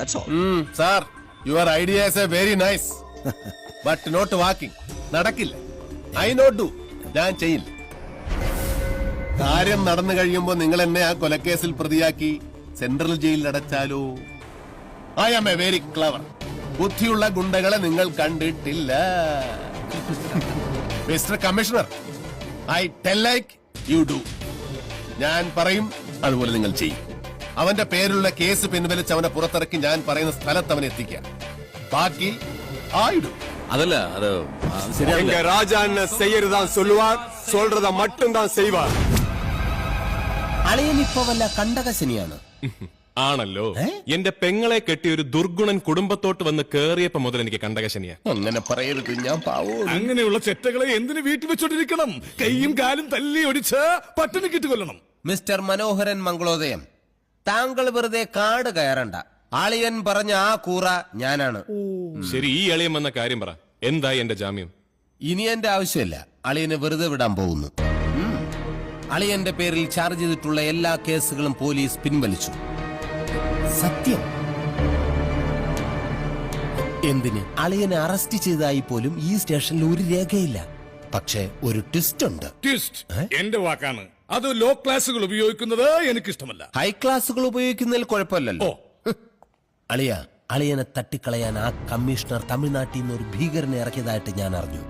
That's all sir your ideas a very nice but not walking നടക്കില്ല. I not do ഞാൻ ചെയ്യില്ല. കാര്യം നടന്നു കഴിയുമ്പോ നിങ്ങൾ എന്നെ ആ കൊലക്കേസിൽ പ്രതിയാക്കി സെൻട്രൽ ജയിലിൽ അടച്ചാലോ? I am a very clever ബുദ്ധിയുള്ള ഗുണ്ടകളെ നിങ്ങൾ കണ്ടിട്ടില്ല. Mister commissioner I tell like you do ഞാൻ പറയും അതുപോലെ നിങ്ങൾ ചെയ്യും. അവന്റെ പേരിലുള്ള കേസ് പിൻവലിച്ച് അവനെ പുറത്തിറക്കി ഞാൻ പറയുന്ന സ്ഥലത്ത് അവനെ എത്തിക്കുക ബാക്കി ആയിടും അതല്ല അത് അത് ശരിയാവില്ല எங்க ராஜா என்ன செய்யறதான் சொல்லுவார் சொல்றத மட்டும்தான் செய்வார் അളിയനിപ്പോ വല്ല കണ്ടകശനിയാണ് ആണല്ലോ എന്റെ പെങ്ങളെ കെട്ടിയ ഒരു ദുർഗുണൻ കുടുംബത്തോട്ട് വന്ന് കേറിയപ്പോ മുതൽ എനിക്ക് കണ്ടകശനിയ അങ്ങനെ പറയരുത് ഞാൻ പാവോ അങ്ങനെയുള്ള ചെറ്റകളെ എന്തിനു വീട്ടിൽ വെച്ചോണ്ടിരിക്കണം കൈയും കാലും തല്ലി ഒടിച്ച് പട്ടിണി കിട്ട് കൊല്ലണം മിസ്റ്റർ മനോഹരൻ മംഗളോദയം താങ്കൾ വെറുതെ കാട് കയറണ്ട. അളിയൻ പറഞ്ഞ ആ കൂറ ഞാനാണ്. ശരി ഈ അളിയൻ വന്ന കാര്യം പറ. എന്താ എന്റെ ജാമ്യം? ഇനി എന്റെ ആവശ്യമില്ല. അളിയനെ വെറുതെ വിടാൻ പോകുന്നു. അളിയന്റെ പേരിൽ ചാർജ് ചെയ്തിട്ടുള്ള എല്ലാ കേസുകളും പോലീസ് പിൻവലിച്ചു. സത്യം? എന്തിന്? അളിയനെ അറസ്റ്റ് ചെയ്തായി പോലും ഈ സ്റ്റേഷനിൽ ഒരു രേഖയില്ല. പക്ഷേ ഒരു ട്വിസ്റ്റ് ഉണ്ട്. ട്വിസ്റ്റ്. എന്റെ വാക്കാണ്. അത് ലോ ക്ലാസുകൾ ഉപയോഗിക്കുന്നത് എനിക്കിഷ്ടമല്ല. ഹൈ ക്ലാസുകൾ ഉപയോഗിക്കുന്നതിൽ കുഴപ്പമില്ലല്ലോ. അളിയ അളിയനെ തട്ടിക്കളയാൻ ആ കമ്മീഷണർ തമിഴ്നാട്ടിൽ നിന്ന് ഒരു ഭീകരനെ ഇറക്കിയതായിട്ട് ഞാൻ അറിഞ്ഞു.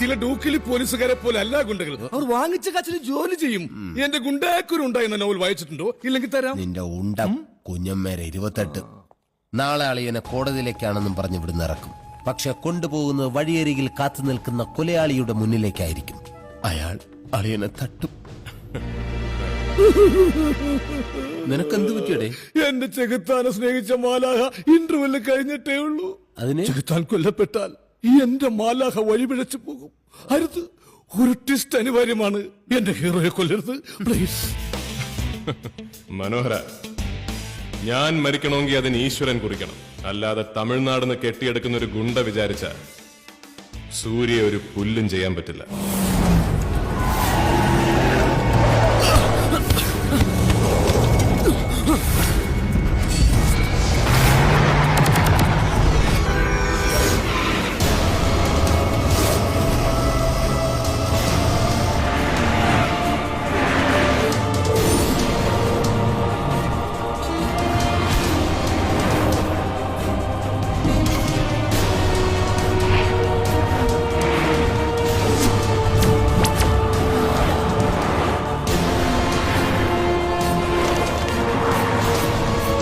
ചില ഡൂക്കിലി പോലീസുകാരെ പോലെ അല്ല ഗുണ്ടകൾ. അവർ വാങ്ങിച്ച കാച്ചിന് ജോലി ചെയ്യും. എന്റെ ഗുണ്ടാക്കുരുണ്ട എന്ന നോവൽ വായിച്ചിട്ടുണ്ടോ? ഇല്ലെങ്കിൽ തരാം. നിന്റെ ഉണ്ടം കുഞ്ഞമ്മേരെ ഇരുപത്തെട്ട്. നാളെ അളിയനെ കോടതിയിലേക്കാണെന്നും പറഞ്ഞു ഇവിടുന്ന് ഇറക്കും. പക്ഷെ കൊണ്ടുപോകുന്നത് വഴിയരികിൽ കാത്തു നിൽക്കുന്ന കൊലയാളിയുടെ മുന്നിലേക്കായിരിക്കും. അയാൾ അളിയനെ തട്ടും. നിനക്കെന്ത് പറ്റിയടേ? എന്റെ ചെകുത്താനെ സ്നേഹിച്ച മാലാഹ ഇന്റർവെൽ കഴിഞ്ഞിട്ടേ ഉള്ളൂ. അതിനെ? ചെകുത്താൻ കൊല്ലപ്പെട്ടാൽ ഈ എന്റെ മാലാഹ വഴിപിഴച്ചു പോകും. അരുത് ഒരു ട്വിസ്റ്റ് അനിവാര്യമാണ്. എന്റെ ഹീറോയെ കൊല്ലരുത് പ്ലീസ് മനോഹര ഞാൻ മരിക്കണമെങ്കിൽ അതിന് ഈശ്വരൻ കുറിക്കണം. അല്ലാതെ തമിഴ്നാടിന്ന് കെട്ടിയെടുക്കുന്ന ഒരു ഗുണ്ട വിചാരിച്ച സൂര്യ ഒരു പുല്ലും ചെയ്യാൻ പറ്റില്ല.